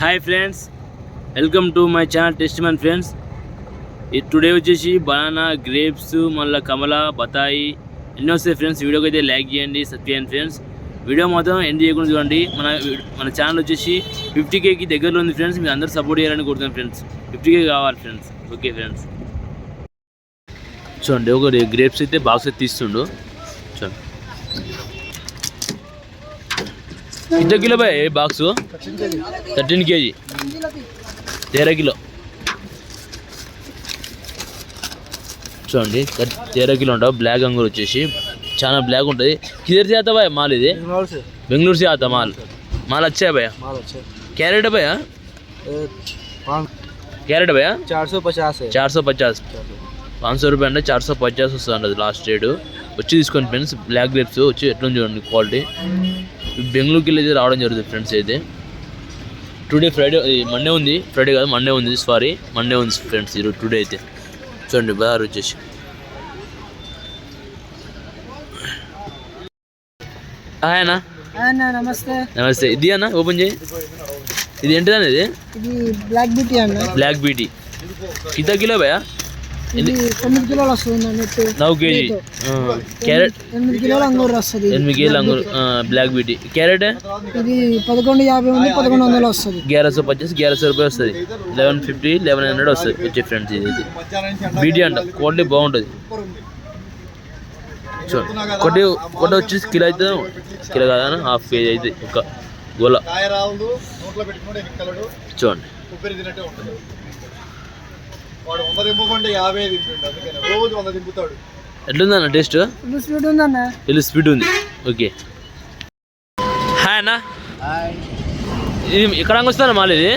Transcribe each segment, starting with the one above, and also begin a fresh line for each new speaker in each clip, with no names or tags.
Hi friends welcome to my channel test man friends. Today వచ్చేసి banana grapes మళ్ళీ కమల బతాయి ఎన్నో వస్తాయి ఫ్రెండ్స్ వీడియోకి అయితే లైక్ చేయండి సబ్స్క్రైబ్ ఫ్రెండ్స్. వీడియో మాత్రం ఎండ్ చేయకుండా చూడండి. మన మన ఛానల్ వచ్చేసి ఫిఫ్టీ కేకి దగ్గరలో ఉంది ఫ్రెండ్స్. మీరు అందరూ సపోర్ట్ చేయాలని కోరుతున్నాను ఫ్రెండ్స్. ఫిఫ్టీ కే కావాలి ఫ్రెండ్స్. Okay friends. చూడండి ఒకటి గ్రేప్స్ అయితే బాక్స్ అయితే తీస్తుండు. చూడండి. ఎంత kilo bye box thirteen KG తేరా కిలో చూడండి తేరా కిలో ఉంటావు బ్లాక్ అంగూర్ వచ్చేసి చాలా బ్లాక్ ఉంటుంది కిదర్ से आता भाई माल ఇది
बेंगलोर से
బెంగళూరు से आता माल माल अच्छा है भैया
माल अच्छे
कैरेट है भैया कैरेट भैया
चार सौ पचास है
చార్ సో పచాస్ పాంచ్ సో రూపాయలు అంటే చార్ సో పచాస్ వస్తుంది అది లాస్ట్ రేటు వచ్చి తీసుకోండి ఫ్రెండ్స్ బ్లాక్ గ్రేప్స్ వచ్చి ఎట్లా ఉంది చూడండి క్వాలిటీ బెంగళూరుకి వెళ్ళి అయితే రావడం జరుగుతుంది ఫ్రెండ్స్ అయితే. టుడే ఫ్రైడే మండే ఉంది. ఫ్రైడే కాదు మండే ఉంది. సారీ మండే ఉంది ఫ్రెండ్స్ ఈరోజు టుడే అయితే. చూడండి బజార్ వచ్చేసి. అన్న.
నమస్తే.
నమస్తే. ఇది అన్న ఓపెన్ చేయి. ఇది ఏంటిదన్న ఇది?
బ్లాక్ బ్యూటీ అన్న.
బ్లాక్ బీటీ కిత కిలో భయ కేజీ.
ఎనిమిది
బ్లాక్ బీటీ క్యారెట్?
పదకొండు యాభై పదకొండు
రూపాయలు వస్తుంది. ఫిఫ్టీ లెవెన్ హండ్రెడ్ వస్తుంది. వచ్చే ఫ్రెండ్స్ ఇది బీటీ అంట. క్వాలిటీ బాగుంటుంది. చూడండి. కొట్టి వచ్చేసి కిలో అయితే కిలో కాదా హాఫ్ కేజీ అయితే ఒక గోల. చూడండి.
వాడు వంద దింపుకుంటే యాభై దింపుండు అందుకని. రోజు వంద దింపుతాడు.
ఎట్లుందన్న టేస్ట్?
ఇది స్వీట్ ఉందన్న?
ఇది స్పీడ్ ఉంది. ఓకే. హాయ్ అన్న. ఇది ఎక్కడ వస్తాను మాల్ ఇది?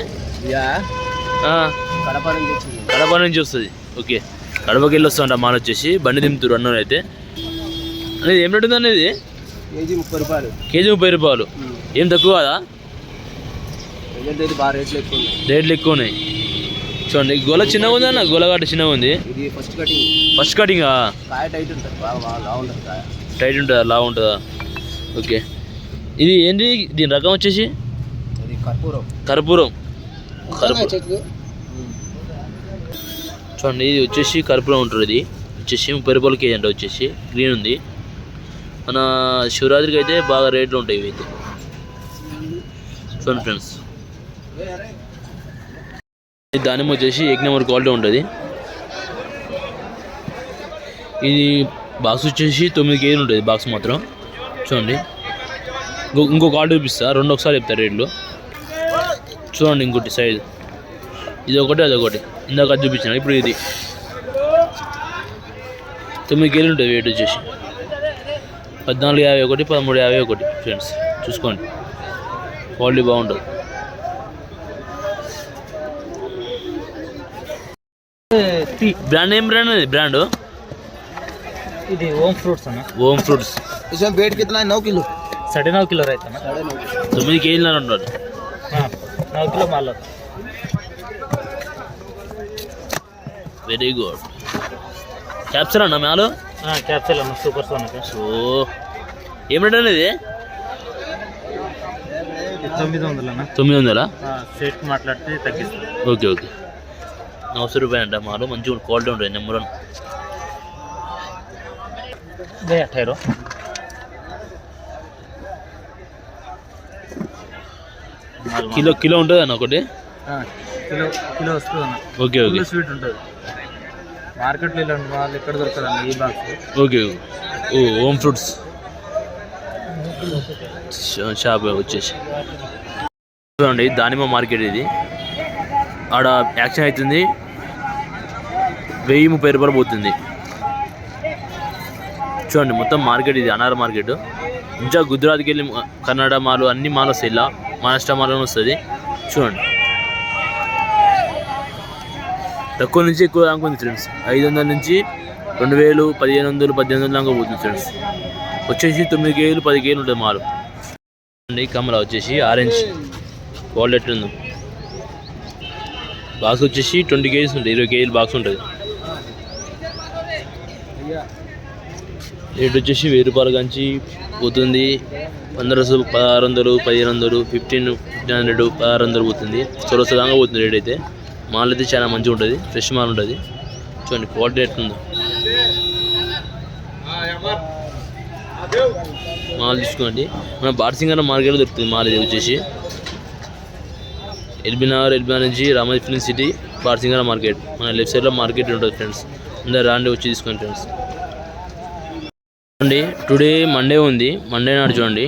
ఆ,
కడప నుంచి
కడప నుంచి వస్తుంది. ఓకే. కడపకి వెళ్ళి వస్తుంట మాల్ వచ్చేసి. బండి దింపుతారు అన్న అయితే. అనేది ఏం రేట్ ఉంది అనేది
కేజీ ముప్పై రూపాయలు.
కేజీ ముప్పై రూపాయలు. ఏం తక్కువ కదా?
ఇది రేట్లు ఎక్కువ ఉన్నాయి.
రేట్లు ఎక్కువ ఉన్నాయి. చూడండి గొల చిన్నగా ఉంది అన్న? గొలగట్ట చిన్నగా ఉంది.
First
cutting first
cutting tight ఉంటుంది. లావు
టైట్ ఉంటుందా లా ఉంటుందా? ఓకే. ఇది ఏంటి దీని రకం వచ్చేసి?
కర్పూరం.
కర్పూరం. చూడండి ఇది వచ్చేసి కర్పూరం ఉంటుంది ఇది. వచ్చేసి ముప్పై రూపాయల కేజీ అంట వచ్చేసి. గ్రీన్ ఉంది. మన శివరాత్రికి అయితే బాగా రేట్లు ఉంటాయి ఇవి అయితే చూడండి ఫ్రెండ్స్. ఈ దానిమ్మ వచ్చేసి ఎగ్ నెంబర్ క్వాలిటీ ఉంటుంది. ఇది బాక్స్ వచ్చేసి తొమ్మిది కేజీలు ఉంటుంది బాక్స్ మాత్రం. చూడండి. ఇంకో ఇంకో క్వాలిటీ చూపిస్తా. రెండు ఒకసారి చెప్తారు రేట్లు. చూడండి ఇంకోటి సైజ్ ఇది ఒకటి అదొకటి ఇందాక అది చూపించాను ఇప్పుడు ఇది. తొమ్మిది కేజీలు ఉంటుంది వెయిట్ వచ్చేసి. పద్నాలుగు యాభై ఒకటి పదమూడు యాభై ఒకటి ఫ్రెండ్స్ చూసుకోండి. క్వాలిటీ బాగుంటుంది. బ్రాండ్ ఏం బ్రాండ్ అది బ్రాండ్
ఇది ఓమ్ ఫ్రూట్స్ అన్న
ఓమ్ ఫ్రూట్స్
इसमें वेट कितना है नौ किलो
साढ़े नौ किलो रहता है
साढ़े नौ
తొమ్మిది కేజీలు ఉంటారు
हाँ नौ किलो माल होता है
వెరీ గుడ్ క్యాప్చర్ అన్న మేలు
हाँ कैप्सूल अन्न सूपर सोना का
సో ఏం రేట్ అనేది
తొమ్మిది వందలు అన్న
తొమ్మిది వందలా
సేట్ మాట్లాడితే తగ్గిస్తుంది
ఓకే ఓకే నవసర్ రూపాయలు అంట మాలు మంచిగా క్వాలిటీ ఉంటుంది నెంబర్ వన్
అట్టారు
కిలో కిలో ఉంటుంది అన్న ఒకటి
కిలో కిలో వస్తుంది అన్న.
Okay okay.
స్వీట్ ఉంటుంది. మార్కెట్లో ఇలాంటి వాళ్ళు ఎక్కడ దొరకదు అన్న ఈ box
okay oh home fruits. Shop వచ్చేసి. చూడండి దానిమ్మ మార్కెట్ ఇది. ఆడ యాక్షన్ అవుతుంది. వెయ్యి ముప్పై రూపాయలు పోతుంది. చూడండి మొత్తం మార్కెట్ ఇది అనార మార్కెట్. ఇంకా గుజరాత్కి వెళ్ళి కన్నడ మాలు అన్ని మాలు వస్తాయి ఇలా. మహారాష్ట్ర మాలు వస్తుంది. చూడండి. తక్కువ నుంచి ఎక్కువ దాకా ఉంది ఫ్రెండ్స్. ఐదు వందల నుంచి రెండు వేలు పదిహేను వందలు పద్దెనిమిది వందలు దాకా పోతుంది ఫ్రెండ్స్. వచ్చేసి తొమ్మిది కేజీలు పది కేజీలు ఉంటుంది మాలు. కమల వచ్చేసి ఆరెంజ్. క్వాలిటీ ఎట్లుందో బాక్స్ వచ్చేసి ట్వంటీ కేజీస్ ఉంటుంది ఇరవై కేజీలు బాక్స్ ఉంటుంది. రేట్ వచ్చేసి వెయ్యి రూపాయల కంచి పోతుంది. పంద్రహ పదహారు వందలు పదిహేను వందలు ఫిఫ్టీన్ ఫిఫ్టీన్ హండ్రెడ్ పదహారు వందలు పోతుంది. సొరస పోతుంది రేట్ అయితే. మాల్ అయితే చాలా మంచిగా ఉంటుంది ఫ్రెష్ మాల్ ఉంటుంది. చూడండి క్వాలిటీ ఎట్లుందో. మాల్ తీసుకోండి మన బార్సింగ్ అన్న మార్కెట్లో దొరుకుతుంది మాల్ ఇది వచ్చేసి. ఎల్బీనగర్ ఎల్బీనగర్ నుంచి రామోజీ ఫిలిం సిటీ పార్సింగర్ మార్కెట్. మన లెఫ్ట్ సైడ్లో మార్కెట్ ఉంటుంది ఫ్రెండ్స్. అందరు రాండి వచ్చి తీసుకోండి ఫ్రెండ్స్. చూడండి టుడే మండే ఉంది. మండే నాడు చూడండి.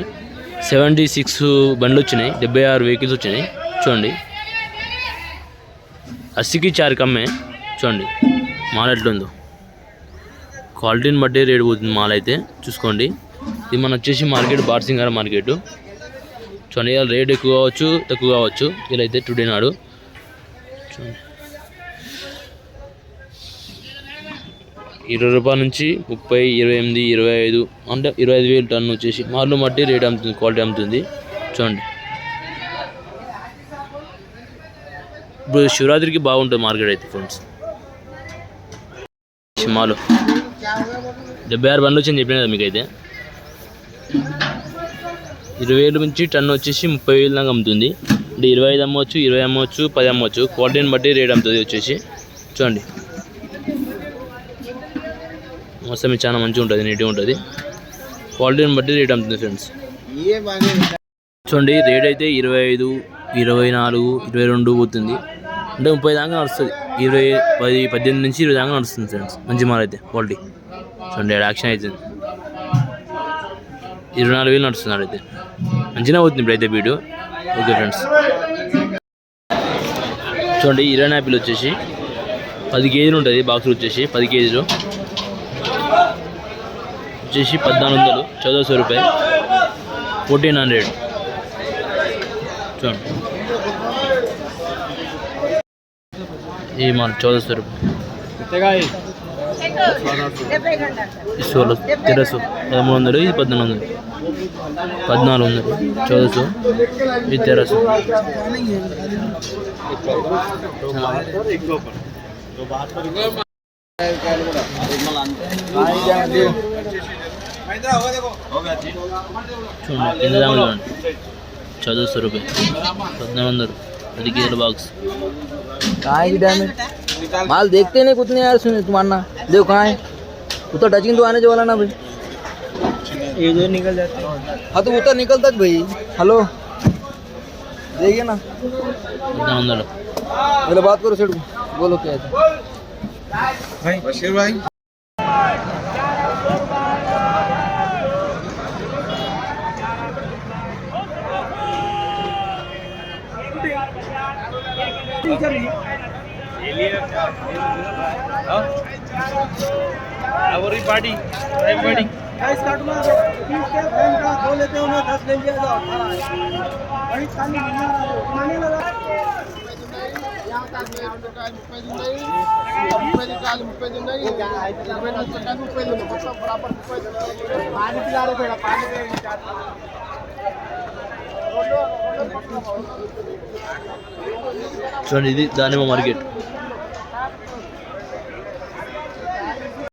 సెవెంటీ సిక్స్ బండ్లు వచ్చినాయి. డెబ్బై ఆరు వెహికల్స్ వచ్చినాయి. చూడండి. అస్సికి చారు కమ్మే. చూడండి. మాల ఎట్లుందో క్వాలిటీని బట్టి రేట్ పోతుంది మాల్ అయితే. చూసుకోండి. ఇది మన వచ్చేసి మార్కెట్ బార్సింగార మార్కెట్. చూడండి ఇలా రేట్ ఎక్కువ కావచ్చు తక్కువ కావచ్చు. ఇలా అయితే టుడే నాడు. చూడండి. ఇరవై రూపాయల నుంచి ముప్పై ఇరవై ఎనిమిది ఇరవై ఐదు అంటే ఇరవై ఐదు వేలు టన్ను వచ్చేసి మార్లు మట్టి రేట్ అమ్ముతుంది క్వాలిటీ అమ్ముతుంది. చూడండి. ఇప్పుడు శివరాత్రికి బాగుంటుంది మార్కెట్ అయితే ఫ్రెండ్స్ మాలో డెబ్బై ఆరు బండ్లు వచ్చింది చెప్పిన కదా మీకైతే. ఇరవై వేలు నుంచి టన్ వచ్చేసి ముప్పై వేలు దాకా అమ్ముతుంది. అంటే ఇరవై ఐదు అమ్మవచ్చు ఇరవై అమ్మవచ్చు పది అమ్మవచ్చు. క్వాలిటీని బట్టి రేట్ అమ్ముతుంది వచ్చేసి. చూడండి. మొత్తం చాలా మంచిగా ఉంటుంది నీట్గా ఉంటుంది. క్వాలిటీని బట్టి రేట్ అమ్ముతుంది ఫ్రెండ్స్. చూడండి రేట్ అయితే ఇరవై ఐదు ఇరవై నాలుగు ఇరవై రెండు పోతుంది. అంటే ముప్పై దాకా నడుస్తుంది. ఇరవై పది పద్దెనిమిది నుంచి ఇరవై దాకా నడుస్తుంది ఫ్రెండ్స్. మంచి మాల్ అయితే క్వాలిటీ. చూడండి యాక్షన్ అవుతుంది. ఇరవై నాలుగు వేలు నడుస్తున్నాడు అయితే. అంచనా అవుతుంది ఇప్పుడైతే వీడియో. ఓకే ఫ్రెండ్స్ చూడండి ఇరాన్ యాపిల్ వచ్చేసి పది కేజీలు ఉంటుంది బాక్సులు వచ్చేసి పది కేజీలు. వచ్చేసి పద్నాలుగు వందలు చౌదవ సో రూపాయలు. ఫోర్టీన్ హండ్రెడ్ చూడండి. ఈ మన సో రూపాయలు. సోలో తెర సో పదమూడు వందలు ఇది పద్నాలుగు వందలు. పద్నాలుగు వందలు. చౌద సో ఇది తెర సో చూడండి. కింద చూడండి పద్నాలుగు వందలు. అది గేర్ బాక్స్
माल देखते नहीं कुछ नहीं यार सुने तुम मानना देखो कहाँ है। तो टचिंग तो आने जो वाला ना भाई। ये जो निकल जाता हाँ। तो वो तो निकलता भाई। हेलो। देखिए ना। बोलो बात करो सेठ बोलो क्या भाई
बशीर भाई।
Thank. ये party drive party cash card दाने मार्केट